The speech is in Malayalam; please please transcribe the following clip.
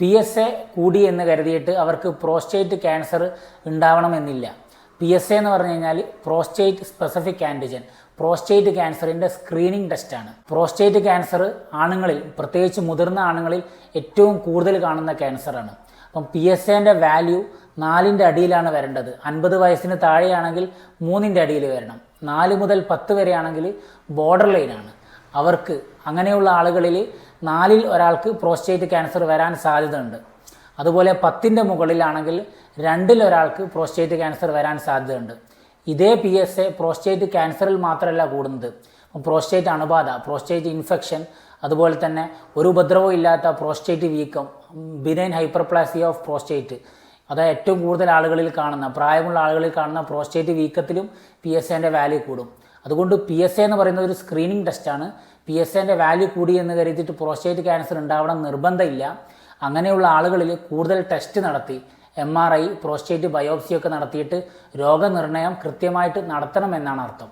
പി എസ് എ കൂടി എന്ന് കരുതിയിട്ട് അവർക്ക് പ്രോസ്റ്റേറ്റ് ക്യാൻസർ ഉണ്ടാവണമെന്നില്ല. പി എസ് എ എന്ന് പറഞ്ഞു കഴിഞ്ഞാൽ പ്രോസ്റ്റേറ്റ് സ്പെസിഫിക് ആന്റിജൻ പ്രോസ്റ്റേറ്റ് ക്യാൻസറിന്റെ സ്ക്രീനിങ് ടെസ്റ്റാണ് പ്രോസ്റ്റേറ്റ് ക്യാൻസർ ആണുങ്ങളിൽ പ്രത്യേകിച്ച് മുതിർന്ന ആണുങ്ങളിൽ ഏറ്റവും കൂടുതൽ കാണുന്ന ക്യാൻസറാണ് അപ്പം പി എസ് എന്റെ വാല്യൂ നാലിന്റെ അടിയിലാണ് വരേണ്ടത്. അൻപത് വയസ്സിന് താഴെയാണെങ്കിൽ മൂന്നിന്റെ അടിയിൽ വരണം. നാല് മുതൽ പത്ത് വരെയാണെങ്കിൽ ബോർഡർ ലൈനാണ് അവർക്ക് അങ്ങനെയുള്ള ആളുകളിൽ നാലിൽ ഒരാൾക്ക് പ്രോസ്റ്റേറ്റ് ക്യാൻസർ വരാൻ സാധ്യതയുണ്ട്. അതുപോലെ പത്തിന്റെ മുകളിലാണെങ്കിൽ രണ്ടിൽ ഒരാൾക്ക് പ്രോസ്റ്റേറ്റ് ക്യാൻസർ വരാൻ സാധ്യതയുണ്ട്. ഇതേ പി എസ് എ പ്രോസ്റ്റേറ്റ് ക്യാൻസറിൽ മാത്രമല്ല കൂടുന്നത്. പ്രോസ്റ്റേറ്റ് അണുബാധ പ്രോസ്റ്റേറ്റ് ഇൻഫെക്ഷൻ അതുപോലെ തന്നെ ഒരു ഉപദ്രവവും ഇല്ലാത്ത പ്രോസ്റ്റേറ്റ് വീക്കം ബിനൈൻ ഹൈപ്പർപ്ലാസിയ ഓഫ് പ്രോസ്റ്റേറ്റ് അത് ഏറ്റവും കൂടുതൽ ആളുകളിൽ കാണുന്ന പ്രായമുള്ള ആളുകളിൽ കാണുന്ന പ്രോസ്റ്റേറ്റ് വീക്കത്തിലും പി എസ് എന്റെ വാല്യൂ കൂടും. അതുകൊണ്ട് പി എസ് എ എന്ന് പറയുന്നത് ഒരു സ്ക്രീനിങ് ടെസ്റ്റാണ് പി എസ് എന്റെ വാല്യൂ കൂടി എന്ന് കരുതിയിട്ട് പ്രോസ്റ്റേറ്റ് ക്യാൻസർ ഉണ്ടാവണം നിർബന്ധമില്ല. അങ്ങനെയുള്ള ആളുകളിൽ കൂടുതൽ ടെസ്റ്റ് നടത്തി എം ആർ ഐ പ്രോസ്റ്റേറ്റ് ബയോപ്സിയൊക്കെ നടത്തിയിട്ട് രോഗനിർണയം കൃത്യമായിട്ട് നടത്തണം എന്നാണ് അർത്ഥം.